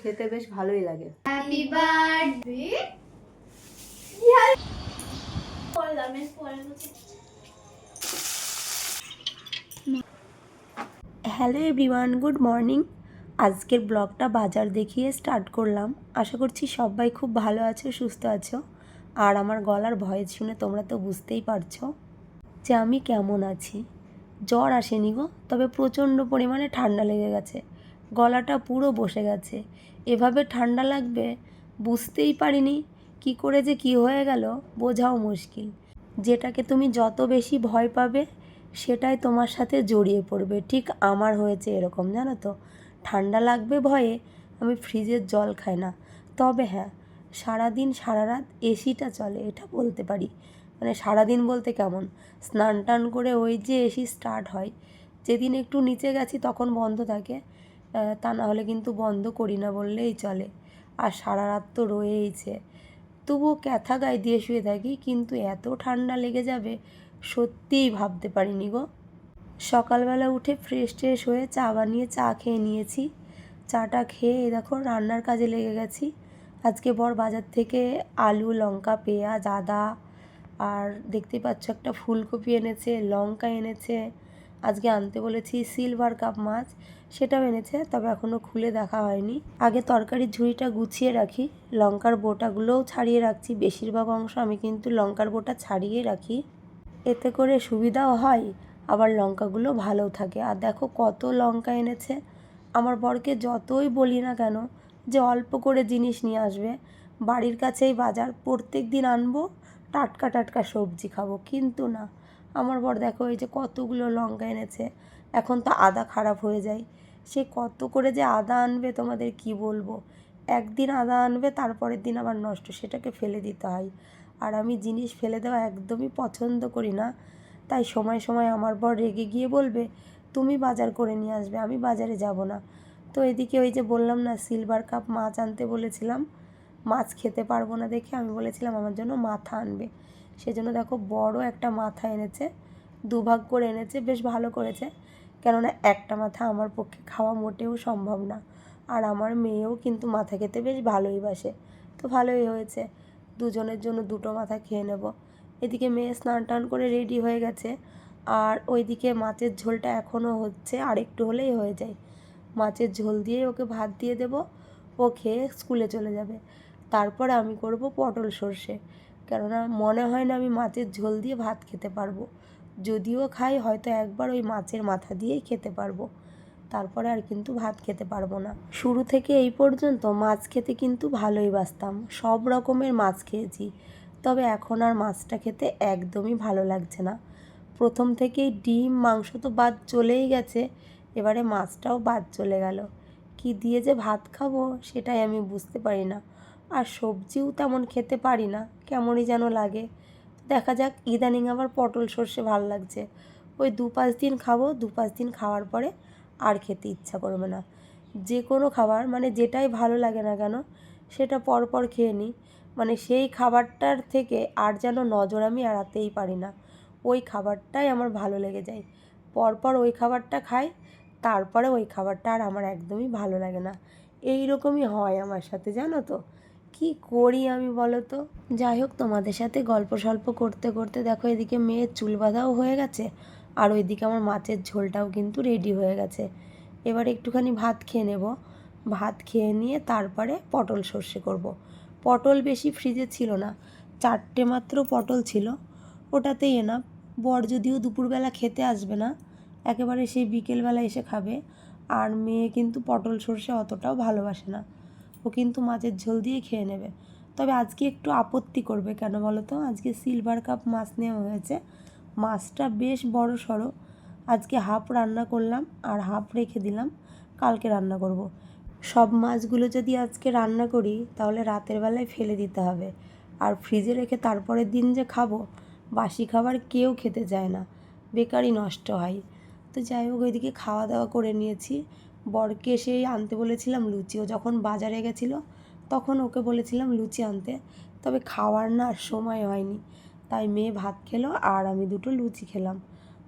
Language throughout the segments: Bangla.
খেতে বেশ ভালোই লাগে। Happy birthday hello everyone good morning আজকের ব্লগটা বাজার দেখিয়ে স্টার্ট করলাম। আশা করছি সবাই খুব ভালো আছো সুস্থ আছো। আর আমার গলার ভয়েস শুনে তোমরা তো বুঝতেই পারছ যে আমি কেমন আছি। জ্বর আসেনি গো তবে প্রচণ্ড পরিমাণে ঠান্ডা লেগে গেছে। গলাটা পুরো বসে গেছে। এভাবে ঠান্ডা লাগবে? বুঝতেই পারিনি। কি করে যে কি হয়ে গেল, বোঝাও মুশকিল। যেটাকে তুমি যত বেশি ভয় পাবে, সেটাই তোমার সাথে জড়িয়ে পড়বে। ঠিক আমার হয়েছে এরকম, জানো তো? ঠান্ডা লাগবে ভয়ে, আমি ফ্রিজের জল খাই না। তবে হ্যাঁ সারাদিন সারা রাত এসিটা চলে, এটা বলতে পারি। মানে সারাদিন বলতে কেমন? স্নান টান করে ওই যে এসি স্টার্ট হয়, যেদিন একটু নিচে গেছি তখন বন্ধ থাকে। তা না হলে কিন্তু বন্ধ করি না বললেই চলে। আর সারা রাত তো রয়েইছে। তবুও ক্যাথা গায়ে দিয়ে শুয়ে থাকি, কিন্তু এত ঠান্ডা লেগে যাবে, সত্যিই ভাবতে পারিনি গো। সকালবেলা উঠে ফ্রেশ ট্রেশ হয়ে চা বানিয়ে চা খেয়ে নিয়েছি। চাটা খেয়ে দেখো রান্নার কাজে লেগে গেছি। আজকে বর বাজার থেকে আলু, লঙ্কা, পেঁয়াজ, আদা, আর দেখতেই পাচ্ছ একটা ফুলকপি এনেছে, লঙ্কা এনেছে। আজকে আনতে বলেছি সিলভার কাপ মাছ, সেটাও এনেছে, তবে এখনও খুলে দেখা হয়নি। আগে তরকারির ঝুড়িটা গুছিয়ে রাখি, লঙ্কার বোটাগুলোও ছাড়িয়ে রাখছি, বেশিরভাগ অংশ আমি কিন্তু লঙ্কার বোটা ছাড়িয়ে রাখি। এতে করে সুবিধাও হয়, আবার লঙ্কাগুলো ভালোও থাকে। আর দেখো কত লঙ্কা এনেছে, আমার বরকে যতই বলি না কেন যে অল্প করে জিনিস নিয়ে আসবে, বাড়ির কাছেই বাজার, প্রত্যেক দিন আনব, টাটকা টাটকা সবজি খাব, কিন্তু না। আমার বর দেখো এই যে কতগুলো লঙ্কা এনেছে। এখন তো আদা খারাপ হয়ে যায়। সে কত করে যে আদা আনবে তোমাদের কি বলব? একদিন আদা আনবে, তারপরের দিন আবার নষ্ট। সেটাকে ফেলে দিতে হয়। আর আমি জিনিস ফেলে দেওয়া একদমই পছন্দ করি না। তাই সময় সময় আমার বর রেগে গিয়ে বলবে, তুমি বাজার করে নিয়ে আসবে, আমি বাজারে যাব না। তো এদিকে ওই যে বললাম না সিলভার কাপ মাছ আনতে বলেছিলাম। মাছ খেতে পারব না দেখে আমি বলেছিলাম, আমার জন্য মাথা আনবে। সেজন্য দেখো বড় একটা মাথা এনেছে, দুভাগ করে এনেছে, বেশ ভালো করেছে। কেননা একটা মাথা আমার পক্ষে খাওয়া মোটেও সম্ভব না। আর আমার মেয়েও কিন্তু মাথা খেতে বেশ ভালোই বাসে। তো ভালোই হয়েছে। দুজনের জন্য দুটো মাথা খেয়ে নেব। এদিকে মেয়ে স্নান টান করে রেডি হয়ে গেছে। আর ওইদিকে মাছের ঝোলটা এখনও হচ্ছে আর একটু হলেই হয়ে যায়। মাছের ঝোল দিয়ে ওকে ভাত দিয়ে দেব। ও খেয়ে স্কুলে চলে যাবে। তারপরে আমি করব পটল সর্ষে। কেননা মনে হয় না আমি মাছের ঝোল দিয়ে ভাত খেতে পারব। যদিও খাই, হয়তো একবার ওই মাছের মাথা দিয়েই খেতে পারব। তারপরে আর কিন্তু ভাত খেতে পারব না। শুরু থেকে এই পর্যন্ত মাছ খেতে কিন্তু ভালোই বাসতাম সব রকমের মাছ খেয়েছি। তবে এখন আর মাছটা খেতে একদমই ভালো লাগছে না। প্রথম থেকেই ডিম, মাংস তো বাদ চলেই গেছে। এবারে মাছটাও বাদ চলে গেল। কি দিয়ে যে ভাত খাব, সেটাই আমি বুঝতে পারি না। আর সবজিও তেমন খেতে পারি না। কেমনই যেন লাগে। দেখা যাক, ইদানিং আবার পটল সর্ষে ভালো লাগছে। ওই দু পাঁচ দিন খাব দু পাঁচ দিন খাওয়ার পরে আর খেতে ইচ্ছা করবে না। যে কোনো খাবার মানে যেটাই ভালো লাগে না কেন, সেটা পরপর খেয়ে নিই। মানে সেই খাবারটার থেকে আর যেন নজর আমি এড়াতেই পারি না। ওই খাবারটাই আমার ভালো লেগে যায়। পরপর ওই খাবারটা খাই, তারপরে ওই খাবারটা আর আমার একদমই ভালো লাগে না। এই রকমই হয় আমার সাথে, জানো তো? কি করি আমি বলো তো? যাই হোক, তোমাদের সাথে গল্প সল্প করতে করতে দেখো এদিকে মেয়ের চুল বাঁধাও হয়ে গেছে, আর ওইদিকে আমার মাছের ঝোলটাও কিন্তু রেডি হয়ে গেছে। এবার একটুখানি ভাত খেয়ে নেব। ভাত খেয়ে নিয়ে তারপরে পটল সর্ষে করব। পটল বেশি ফ্রিজে ছিল না, চারটে মাত্র পটল ছিল। ওটাতেই এনা বর যদিও দুপুরবেলা খেতে আসবে না, একেবারে সেই বিকেলবেলা এসে খাবে। আর মেয়ে কিন্তু পটল সর্ষে অতটাও ভালোবাসে না। ও কিন্তু মাছের ঝোল দিয়ে খেয়ে নেবে। তবে আজকে একটু আপত্তি করবে কেন বলো তো? আজকে সিলভার কাপ মাছ নেওয়া হয়েছে। মাছটা বেশ বড় সড়ো। আজকে হাফ রান্না করলাম আর হাফ রেখে দিলাম। কালকে রান্না করব। সব মাছগুলো যদি আজকে রান্না করি, তাহলে রাতের বেলায় ফেলে দিতে হবে। আর ফ্রিজে রেখে তারপরের দিন যে খাব, বাসি খাবার কেউ খেতে চায় না। বেকারই নষ্ট হয়। তো যাই হোক, ওইদিকে খাওয়া দাওয়া করে নিয়েছি। বরকে সেই আনতে বলেছিলাম লুচি। ও যখন বাজারে গেছিল, তখন ওকে বলেছিলাম লুচি আনতে। তবে খাওয়ার না সময় হয়নি। তাই মেয়ে ভাত খেলো আর আমি দুটো লুচি খেলাম।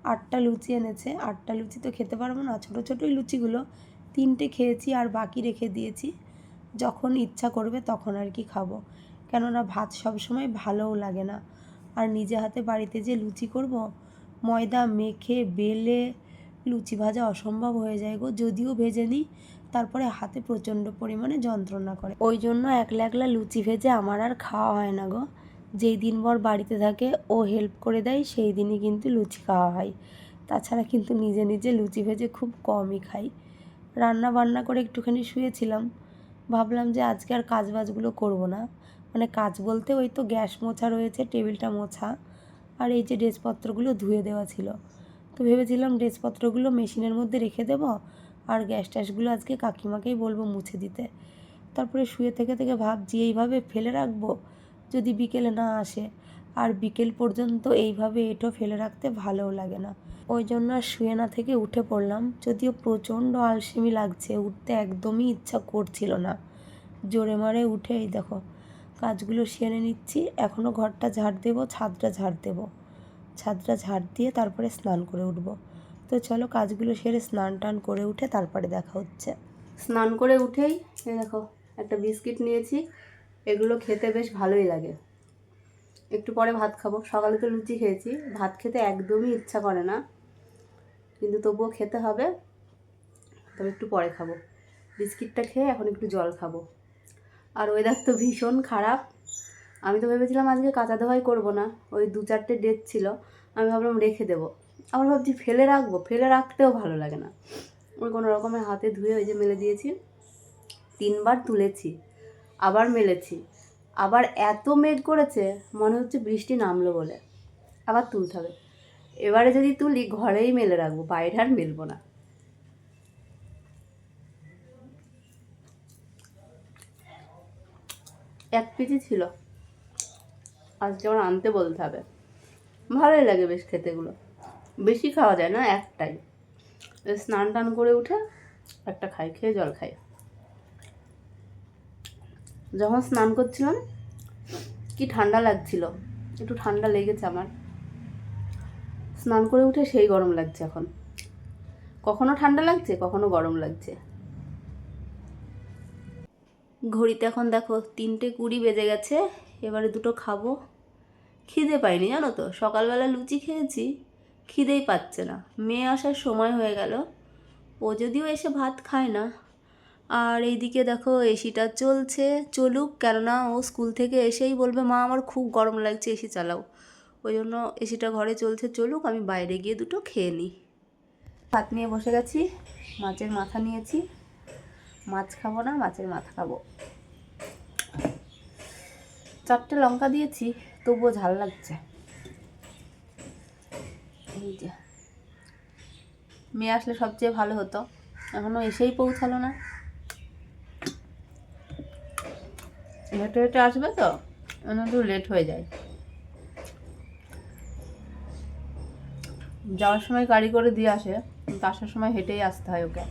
আটটা লুচি এনেছে। আটটা লুচি তো খেতে পারব না। ছোটো ছোটোই লুচিগুলো তিনটে খেয়েছি আর বাকি রেখে দিয়েছি। যখন ইচ্ছা করবে তখন আর কি খাব। কেননা ভাত সবসময় ভালোও লাগে না। আর নিজে হাতে বাড়িতে যে লুচি করব, ময়দা মেখে, বেলে লুচি ভাজা অসম্ভব হয়ে যায় গো, যদিও ভেজে নিই। তারপরে হাতে প্রচণ্ড পরিমাণে যন্ত্রণা করে। ওই জন্য একলা একলা লুচি ভেজে আমার আর খাওয়া হয় না গো। যেই দিন বর বাড়িতে থাকে, ও হেল্প করে দেয়, সেই দিনই কিন্তু লুচি খাওয়া হয়। তাছাড়া কিন্তু নিজে নিজে লুচি ভেজে খুব কমই খাই। রান্না বান্না করে একটুখানি শুয়েছিলাম। ভাবলাম যে আজকে আর কাজ বাজগুলো করব না। মানে কাজ বলতে ওই তো গ্যাস মোছা রয়েছে, টেবিলটা মোছা। আর এই যে ড্রেসপত্রগুলো ধুয়ে দেওয়া ছিল। তো ভেবেছিলাম ড্রেসপত্রগুলো মেশিনের মধ্যে রেখে দেবো আর গ্যাস ট্যাসগুলো আজকে কাকিমাকেই বলব মুছে দিতে। তারপরে শুয়ে থেকে থেকে ভাবছি, এইভাবে ফেলে রাখব? যদি বিকেলে না আসে? আর বিকেল পর্যন্ত এইভাবে এঁটো ফেলে রাখতে ভালোও লাগে না। ওই জন্য আর শুয়ে না থেকে উঠে পড়লাম। যদিও প্রচণ্ড আলসেমি লাগছে, উঠতে একদমই ইচ্ছা করছিল না। জোরে মারে উঠে, এই দেখো, কাজগুলো সেরে নিচ্ছি এখনও ঘরটা ঝাড় দেবো, ছাদটা ঝাড় দেবো। ছাদটা ঝাড় দিয়ে তারপরে স্নান করে উঠবো। তো চলো কাজগুলো সেরে স্নান টান করে উঠে তারপরে দেখা হচ্ছে। স্নান করে উঠেই দেখো, একটা বিস্কিট নিয়েছি। এগুলো খেতে বেশ ভালোই লাগে। একটু পরে ভাত খাব। সকালে তো লুচি খেয়েছি। ভাত খেতে একদমই ইচ্ছা করে না। কিন্তু তবুও খেতে হবে। তবে একটু পরে খাব। বিস্কিটটা খেয়ে এখন একটু জল খাব। আর ওয়েদার তো ভীষণ খারাপ। আমি তো ভেবেছিলাম আজকে কাঁচা ধোয়াই করব না, ওই দু চারটে ডেট ছিল, আমি ভাবলাম রেখে দেবো। আবার ভাবছি ফেলে রাখব, ফেলে রাখতেও ভালো লাগে না। ওই কোনো রকমের হাতে ধুয়ে ওই যে মেলে দিয়েছি, তিনবার তুলেছি, আবার মেলেছি, আবার এত মেঘ করেছে, মনে হচ্ছে বৃষ্টি নামলো বলে, আবার তুলতে হবে। এবারে যদি তুলি, ঘরেই মেলে রাখব, বাইরে আর মেলবো না। এক পিজি ছিল। আজকে আমার আনতে বলতে হবে। ভালোই লাগে বেশ খেতেগুলো। বেশি খাওয়া যায় না, একটাই। স্নান টান করে উঠে একটা খাই, খেয়ে জল খাই। যখন স্নান করছিলাম, কি ঠান্ডা লাগছিল। একটু ঠান্ডা লেগেছে আমার। স্নান করে উঠে সেই গরম লাগছে এখন। কখনো ঠান্ডা লাগছে, কখনো গরম লাগছে। ঘড়িতে এখন দেখো তিনটে কুড়ি বেজে গেছে, এবারে দুটো খাব। খিদে পাইনি, জানো তো? সকালবেলা লুচি খেয়েছি, খিদেই পাচ্ছে না। মেয়ে আসার সময় হয়ে গেল। ও যদিও এসে ভাত খায় না। আর এইদিকে দেখো, এসিটা চলছে, চলুক, কেননা ও স্কুল থেকে এসেই বলবে, মা, আমার খুব গরম লাগছে, এসি চালাও। ওই জন্য এসিটা ঘরে চলছে, চলুক, আমি বাইরে গিয়ে দুটো খেয়ে নিই। ভাত নিয়ে বসে গেছি, মাছের মাথা নিয়েছি। মাছ খাব না, মাছের মাথা খাব। চারটে লঙ্কা দিয়েছি। তবুও ঝাল লাগছে। এই যে। মেয়ে আসলে সবচেয়ে ভালো হতো। এখনও এসেই পৌঁছালো না। হেঁটে হেঁটে আসবে তো? একটু লেট হয়ে যায়। যাওয়ার সময় গাড়ি করে দিয়ে আসে, কিন্তু আসার সময় হেঁটেই আসতে হয় ওকে।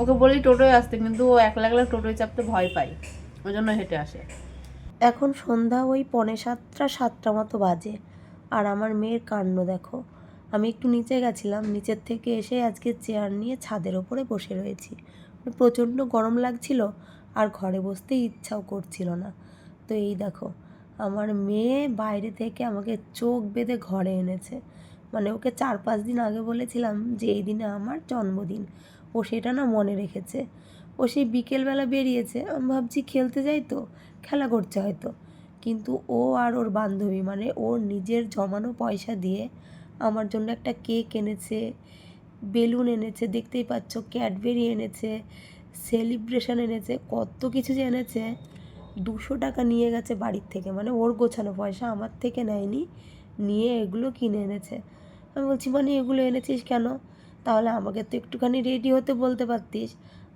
ওকে বলি টোটোয় আসতে, কিন্তু ও একলা একলা টোটোয় চাপতে ভয় পায়। ওই জন্য হেঁটে আসে। এখন সন্ধ্যা ওই পৌনে সাতটা সাতটা মতো বাজে। আর আমার মেয়ের কাণ্ড দেখো। আমি একটু নিচে গেছিলাম। নিচের থেকে এসে আজকে চেয়ার নিয়ে ছাদের ওপরে বসে রয়েছি। মানে প্রচণ্ড গরম লাগছিল আর ঘরে বসতে ইচ্ছাও করছিল না। তো এই দেখো, আমার মেয়ে বাইরে থেকে আমাকে চোখ বেঁধে ঘরে এনেছে। মানে ওকে চার পাঁচ দিন আগে বলেছিলাম যে, এই দিনে আমার জন্মদিন। ও সেটা না মনে রেখেছে। ও সেই বিকেলবেলা বেরিয়েছে। আমি ভাবছি খেলতে যাই তো, খেলা করছে হয়তো। কিন্তু ও আর ওর বান্ধবী মানে ওর নিজের জমানো পয়সা দিয়ে আমার জন্য একটা কেক এনেছে, বেলুন এনেছে, দেখতেই পাচ্ছ, ক্যাডবেরি এনেছে, সেলিব্রেশন এনেছে, কত কিছু যে এনেছে। দুশো টাকা নিয়ে গেছে বাড়ির থেকে মানে ওর গোছানো পয়সা আমার থেকে নেয়নি, নিয়ে এগুলো কিনে এনেছে। আমি বলছি মানে এগুলো এনেছিস কেন? তাহলে আমাকে তো একটুখানি রেডি হতে বলতে পারতিস।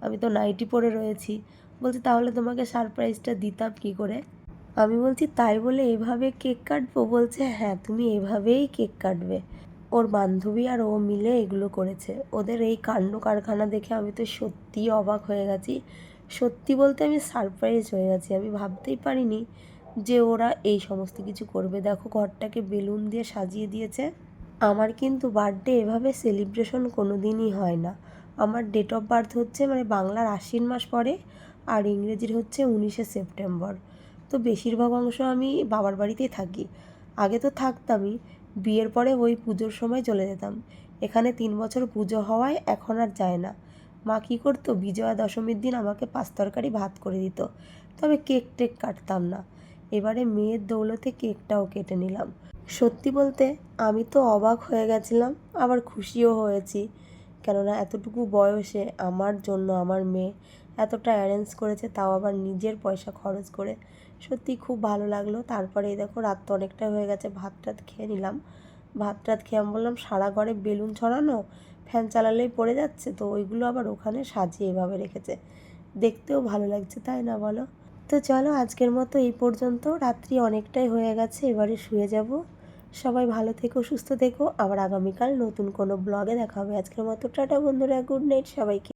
আমি তো নাইটি পরে রয়েছি। বলছি, তাহলে তোমাকে সারপ্রাইজটা দিতাম কী করে? আমি বলছি, তাই বলে এভাবে কেক কাটবো? বলছে হ্যাঁ তুমি এভাবেই কেক কাটবে। ওর বান্ধবী আর ও মিলে এগুলো করেছে। ওদের এই কাণ্ড কারখানা দেখে আমি তো সত্যিই অবাক হয়ে গেছি। সত্যি বলতে আমি সারপ্রাইজ হয়ে গেছি। আমি ভাবতেই পারিনি যে ওরা এই সমস্ত কিছু করবে। দেখো, ঘরটাকে বেলুন দিয়ে সাজিয়ে দিয়েছে। আমার কিন্তু বার্থডে এভাবে সেলিব্রেশন কোনো দিনই হয় না। আমার ডেট অফ বার্থ হচ্ছে মানে বাংলার আশ্বিন মাস পরে, আর ইংরেজির হচ্ছে উনিশে সেপ্টেম্বর। তো বেশিরভাগ অংশ আমি বাবার বাড়িতেই থাকি। আগে তো থাকতামই, বিয়ের পরে ওই পুজোর সময় চলে যেতাম। এখানে তিন বছর পুজো হওয়ায় এখন আর যায় না। মা কী করতো, বিজয়া দশমীর দিন আমাকে পাঁচ তরকারি ভাত করে দিত। তবে কেক টেক কাটতাম না। এবারে মেয়ের দৌলতে কেকটাও কেটে নিলাম। সত্যি বলতে আমি তো অবাক হয়ে গেছিলাম, আবার খুশিও হয়েছি। কেননা এতটুকু বয়সে আমার জন্য আমার মেয়ে এতটা অ্যারেঞ্জ করেছে, তাও আবার নিজের পয়সা খরচ করে। সত্যি খুব ভালো লাগল। তারপরে এই দেখো, রাত তো অনেকটা হয়ে গেছে, ভাত টাত খেয়ে নিলাম। ভাত টাত খেয়ে আমি বললাম, সারা ঘরে বেলুন ছড়ানো? ফ্যান চালালেই পড়ে যাচ্ছে? তো ওইগুলো আবার ওখানে সাজিয়ে এভাবে রেখেছে। দেখতেও ভালো লাগছে, তাই না বলো? তো চলো, আজকের মতো এই পর্যন্ত। রাত্রি অনেকটাই হয়ে গেছে, এবারে শুয়ে যাব। সবাই ভালো থেকো, সুস্থ থেকো। আবার আগামীকাল নতুন কোনো ব্লগে দেখা হবে। আজকের মতো টাটা বন্ধুরা, গুড নাইট সবাইকে।